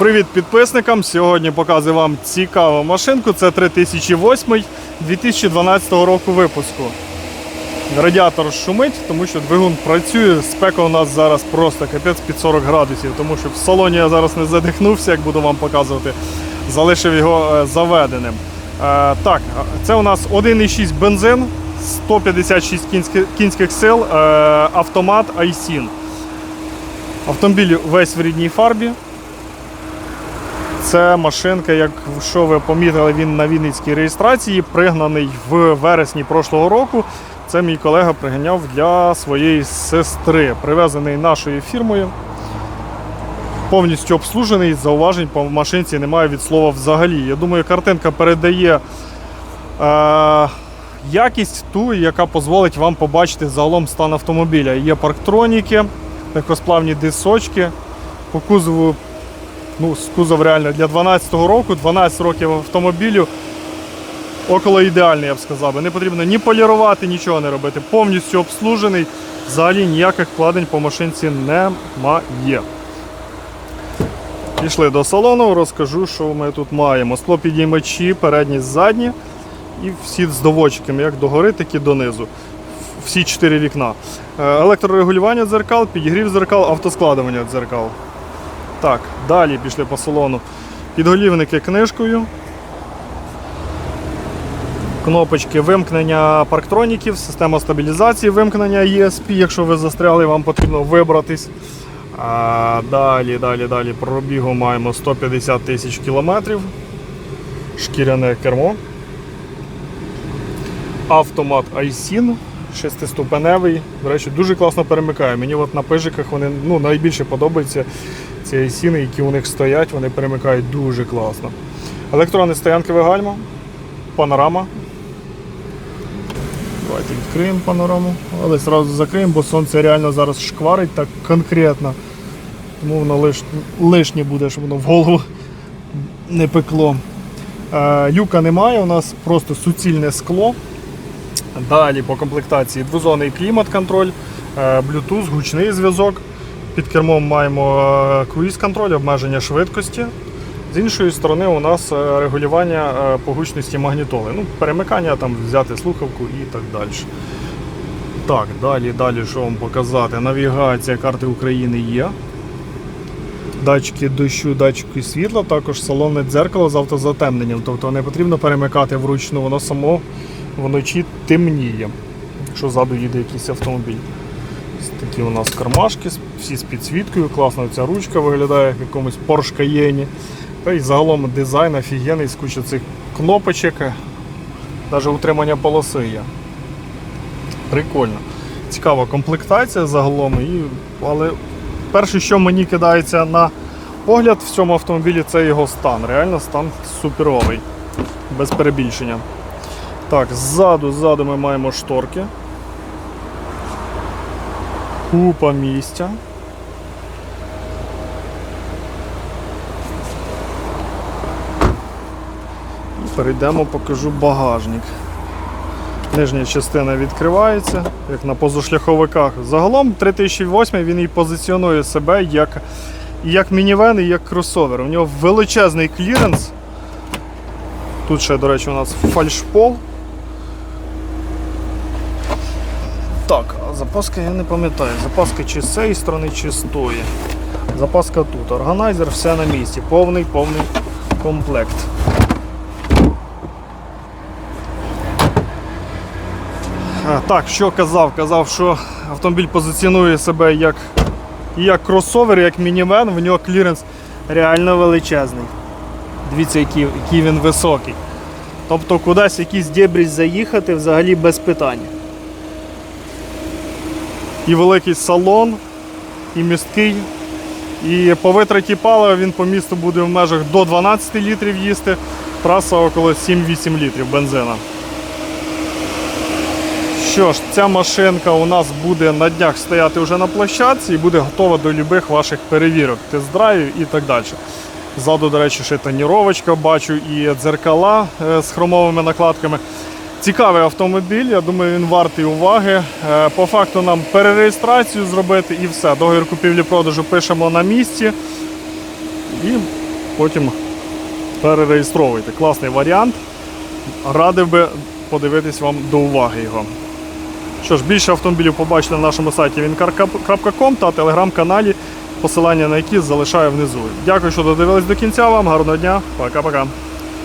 Привіт підписникам! Сьогодні показую вам цікаву машинку. Це 3008 2012 року випуску. Радіатор шумить, тому що двигун працює. Спека у нас зараз просто капець під 40 градусів, тому що в салоні я зараз не задихнувся, як буду вам показувати. Залишив його е, заведеним. Е, так, це у нас 1,6 бензин, 156 кінських, сил, е, автомат Айсін. Автомобіль весь в рідній фарбі. Це машинка, як що ви помітили, він на Вінницькій реєстрації, пригнаний в вересні прошлого року. Це мій колега приганяв для своєї сестри, привезений нашою фірмою. Повністю обслужений, зауважень по машинці немає від слова взагалі. Я думаю, картинка передає е, якість ту, яка дозволить вам побачити загалом стан автомобіля. Є парктроніки, легкосплавні дисочки. По кузову ну, кузов реально для 12 року, 12 років автомобілю. Около ідеальний, я б сказав. Не потрібно ні полірувати, нічого не робити. Повністю обслужений. Взагалі ніяких вкладень по машинці немає. Пішли до салону, розкажу, що ми тут маємо. Склопідіймачі, передні, задні. І всі з доводчиками, як догори, так і донизу. Всі чотири вікна. Е, Електрорегулювання дзеркал, підігрів дзеркал, автоскладування дзеркал. Так, далі пішли по салону. Підголівники книжкою. Кнопочки вимкнення парктроніків, система стабілізації, вимкнення ESP, якщо ви застряли, вам потрібно вибратись. А, далі, далі, далі пробігу маємо 150 тисяч кілометрів. Шкіряне кермо. Автомат iSIN, шестиступеневий. До речі, дуже класно перемикає. Мені от на пижиках вони ну, найбільше подобаються ці iSIN, які у них стоять, вони перемикають дуже класно. Електронне стоянкове гальма, панорама. Давайте відкриємо панораму, але одразу закриємо, бо сонце реально зараз шкварить так конкретно. Тому воно лиш, лишнє буде, щоб воно в голову не пекло. Е, люка немає, у нас просто суцільне скло. Далі по комплектації двозонний клімат-контроль, е, Bluetooth, гучний зв'язок. Під кермом маємо е, круїз-контроль, обмеження швидкості. З іншої сторони, у нас е, регулювання е, по гучності магнітоли. Ну, перемикання, там, взяти слухавку і так далі. Так, далі, далі, що вам показати? Навігація карти України є. Датчики дощу, датчики світла, також салонне дзеркало з автозатемненням. Тобто не потрібно перемикати вручну, воно само вночі темніє, якщо ззаду їде якийсь автомобіль. Такі у нас кармашки, всі з підсвіткою, класно ця ручка виглядає в якомусь Cayenne. Та й загалом дизайн офігенний з куча цих кнопочок, навіть утримання полоси є. Прикольно. Цікава комплектація загалом, і... але перше, що мені кидається на погляд в цьому автомобілі, це його стан. Реально стан суперовий, без перебільшення. Так, ззаду, ззаду ми маємо шторки. Купа місця. Перейдемо, покажу багажник. Нижня частина відкривається, як на позашляховиках. Загалом 3008 він і позиціонує себе як, як мінівен, і як кросовер. У нього величезний кліренс. Тут ще, до речі, у нас фальшпол. Так, а запаска я не пам'ятаю. Запаска чи з цієї сторони, чи з тої. Запаска тут. Органайзер, все на місці. Повний, повний комплект. Так, що казав? Казав, що автомобіль позиціонує себе як, як кросовер, як мінівен, в нього кліренс реально величезний. Дивіться, який, який він високий. Тобто кудись в якісь дебрі заїхати взагалі без питання. І великий салон, і місткий. І по витраті палива він по місту буде в межах до 12 літрів їсти, траса около 7-8 літрів бензина. Що ж, ця машинка у нас буде на днях стояти вже на площадці і буде готова до любих ваших перевірок, тест-драйвів і так далі. Ззаду, до речі, ще тоніровочка бачу і дзеркала е, з хромовими накладками. Цікавий автомобіль, я думаю, він вартий уваги. Е, По факту нам перереєстрацію зробити і все. Договір купівлі-продажу пишемо на місці. І потім перереєстровуйте. Класний варіант. Радив би подивитись вам до уваги його. Що ж, більше автомобілів побачите на нашому сайті wincar.com та телеграм-каналі, посилання на які залишаю внизу. Дякую, що додивились до кінця вам. Гарного дня. Пока-пока.